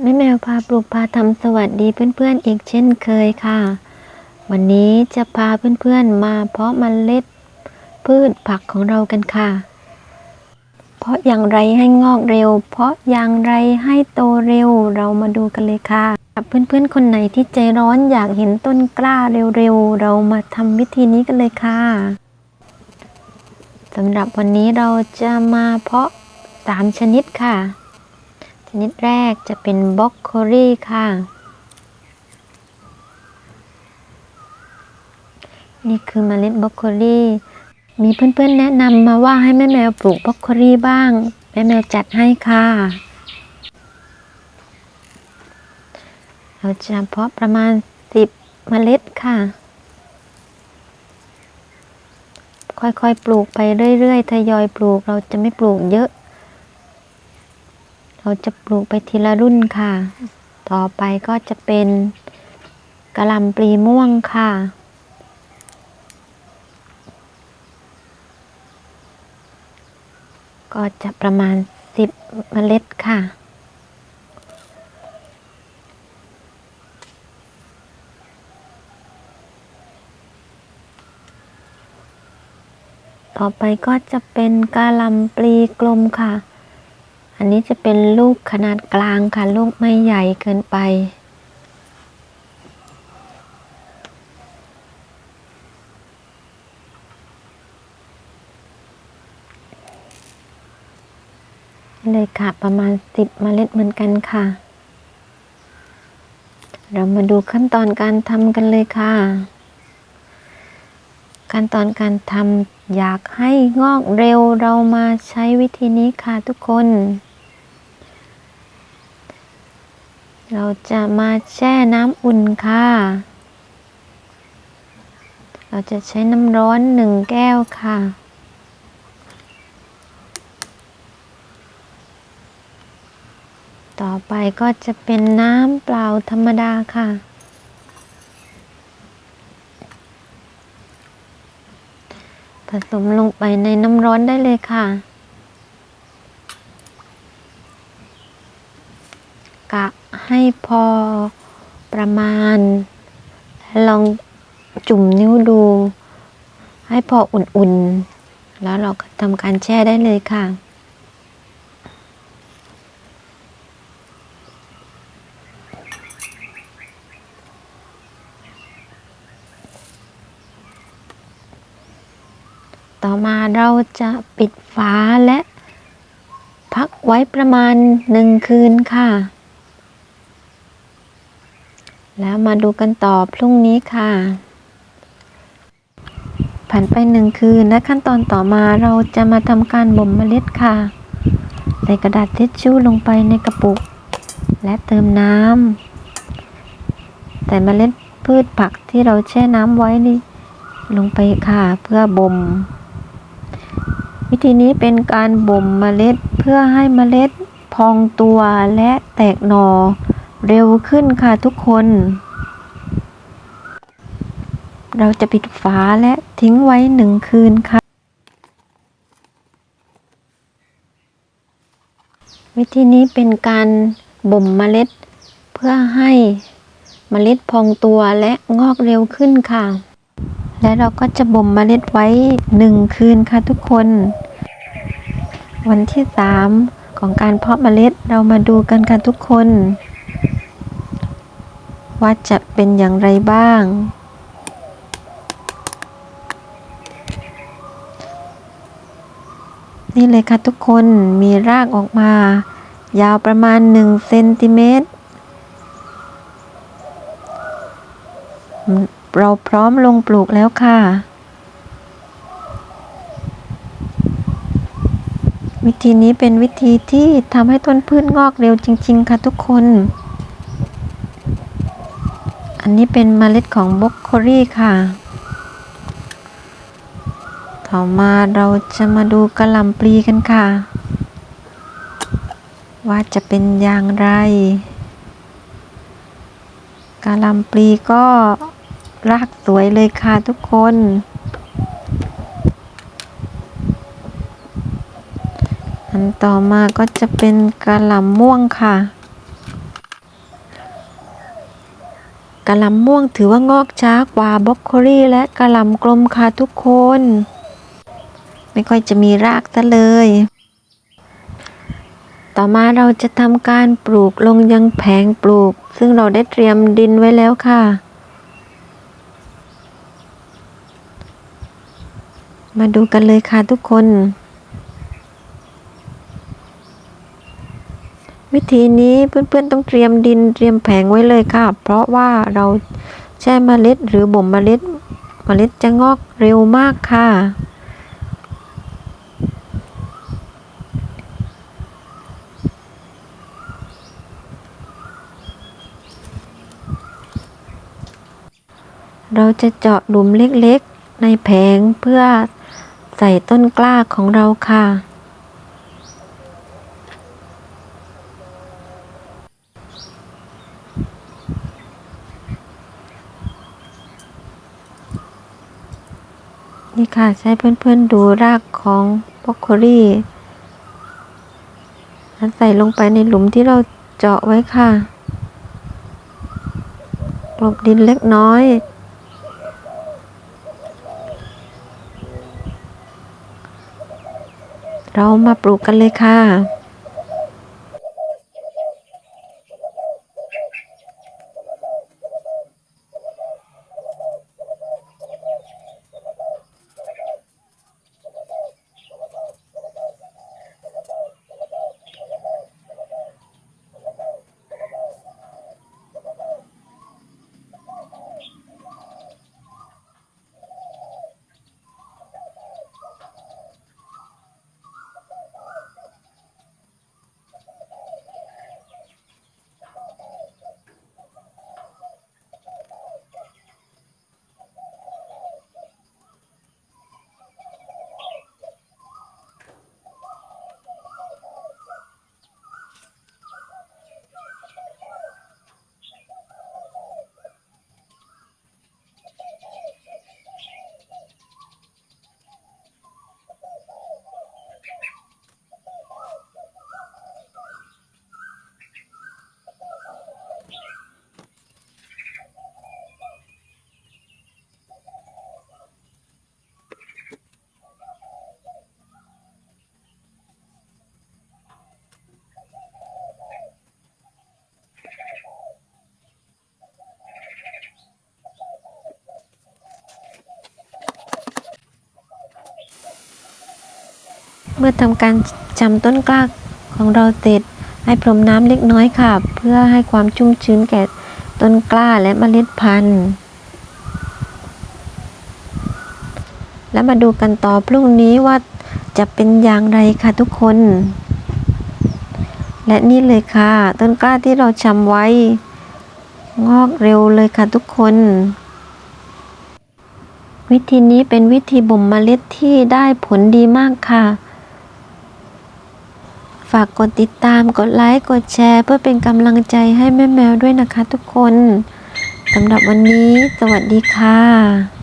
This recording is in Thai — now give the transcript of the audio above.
แม่แมวพาปลูกพาทำสวัสดีเพื่อนๆอีกเช่นเคยค่ะ วันนี้จะพาเพื่อนๆมาเพาะเมล็ด พืชผักของเรากันค่ะ เพราะอย่างไรให้งอกเร็ว เพราะอย่างไรให้โตเร็วเรามาดูกันเลยค่ะเพื่อนๆคนไหนที่ใจร้อนอยากเห็นต้นกล้าเร็วๆเรามาทำวิธีนี้กันเลยค่ะสำหรับวันนี้เราจะมาเพาะสามชนิดค่ะ นิดแรกจะเป็นบล็อกโคลี่ค่ะ นี่คือเมล็ดบล็อกโคลี่มีเพื่อนๆแนะนำมาว่าให้แม่แมวปลูกบล็อกโคลี่บ้าง แม่แมวจัดให้ค่ะ เราจะเพาะประมาณ 10 เมล็ดค่ะ ค่อยๆปลูกไปเรื่อยๆ ทยอยปลูกเราจะไม่ปลูกเยอะ เราจะปลูกไปทีละรุ่นค่ะ ต่อไปก็จะเป็นกระหลำปลีม่วงค่ะ ก็จะประมาณ 10 เมล็ดค่ะต่อไปก็จะเป็นกะหล่ำปลีกลมค่ะ อันนี้จะเป็นลูกขนาดกลางค่ะ ลูกไม่ใหญ่เกินไป เลยค่ะประมาณ10เมล็ดเหมือนกันค่ะ เรามาดูขั้นตอนการทำกันเลยค่ะ ขั้นตอนการทำอยากให้งอกเร็วเรามาใช้วิธีนี้ค่ะทุกคน เราจะมาแช่น้ำอุ่นค่ะ เราจะใช้น้ำร้อนหนึ่งแก้วค่ะต่อไปก็จะเป็นน้ำเปล่าธรรมดาค่ะ สมลงไปในน้ำร้อนได้เลยค่ะ กะให้พอประมาณ ลองจุ่มนิ้วดู ให้พออุ่นๆ แล้วเราก็ทำการแช่ได้เลยค่ะ ต่อมา เราจะปิดฝาและพักไว้ประมาณหนึ่งคืนค่ะ แล้วมาดูกันต่อพรุ่งนี้ค่ะ ผ่านไปหนึ่งคืนและขั้นตอนต่อมาเราจะมาทำการบ่มเมล็ดค่ะ ใส่กระดาษทิชชู่ลงไปในกระปุก และเติมน้ำใส่เมล็ดพืชผักที่เราแช่น้ำไว้นี่ลงไปค่ะเพื่อบ่ม วิธีนี้เป็นการบ่มเมล็ดเพื่อให้เมล็ดพองตัวและแตกหน่อเร็วขึ้นค่ะทุกคน เราจะปิดฝาและทิ้งไว้หนึ่งคืนค่ะ วิธีนี้เป็นการบ่มเมล็ด เพื่อให้เมล็ดพองตัวและงอกเร็วขึ้นค่ะ และเราก็จะบ่มเมล็ดไว้หนึ่งคืนค่ะทุกคน วันที่สามของการเพาะเมล็ดเรามาดูกันค่ะทุกคน ว่าจะเป็นอย่างไรบ้าง นี่เลยค่ะทุกคนมีรากออกมา ยาวประมาณ1เซนติเมตร เราพร้อมลงปลูกแล้วค่ะ วิธีนี้เป็นวิธีที่ทำให้ต้นพืชงอกเร็วจริง ๆ ค่ะทุกคน อันนี้เป็นเมล็ดของบล็อกโคลี่ค่ะ ต่อมาเราจะมาดูกระหล่ำปลีกันค่ะ ว่าจะเป็นอย่างไรกระหล่ำปลีก็ รากสวยเลยค่ะทุกคน อันต่อมาก็จะเป็นกระหล่ำม่วงค่ะกระหล่ำม่วงถือว่างอกช้ากว่าบรอกโคลี่และกระหล่ำกลมค่ะทุกคน ไม่ค่อยจะมีรากซะเลย ต่อมาเราจะทำการปลูกลงยังแผงปลูก ซึ่งเราได้เตรียมดินไว้แล้วค่ะ มาดูกันเลยค่ะทุกคน วิธีนี้เพื่อนๆต้องเตรียมดินเตรียมแผงไว้เลยค่ะ เพราะว่าเราแช่เมล็ดหรือบ่มเมล็ดเมล็ดจะงอกเร็วมากค่ะ เราจะเจาะหลุมเล็กๆในแผงเพื่อ ใส่ต้นกล้าของเราค่ะ นี่ค่ะใช้เพื่อนๆดูรากของบรอกโคลีแล้วใส่ลงไปในหลุมที่เราเจาะไว้ค่ะกลบดินเล็กน้อย เรามาปลูกกันเลยค่ะ มื่อทำการจำต้นกล้าของเราเสร็จให้พรมน้ำเล็กน้อยค่ะ เพื่อให้ความชุ่มชื้นแก่ต้นกล้าและเมล็ดพันธุ์ แล้วมาดูกันต่อพรุ่งนี้ว่าจะเป็นอย่างไรค่ะทุกคน และนี่เลยค่ะ ต้นกล้าที่เราชำไว้ งอกเร็วเลยค่ะทุกคน วิธีนี้เป็นวิธีบ่มเมล็ดที่ได้ผลดีมากค่ะ ฝากกดติดตามกดไลค์กดแชร์ เพื่อเป็นกำลังใจให้แม่แมวด้วยนะคะทุกคนสำหรับวันนี้ สวัสดีค่ะ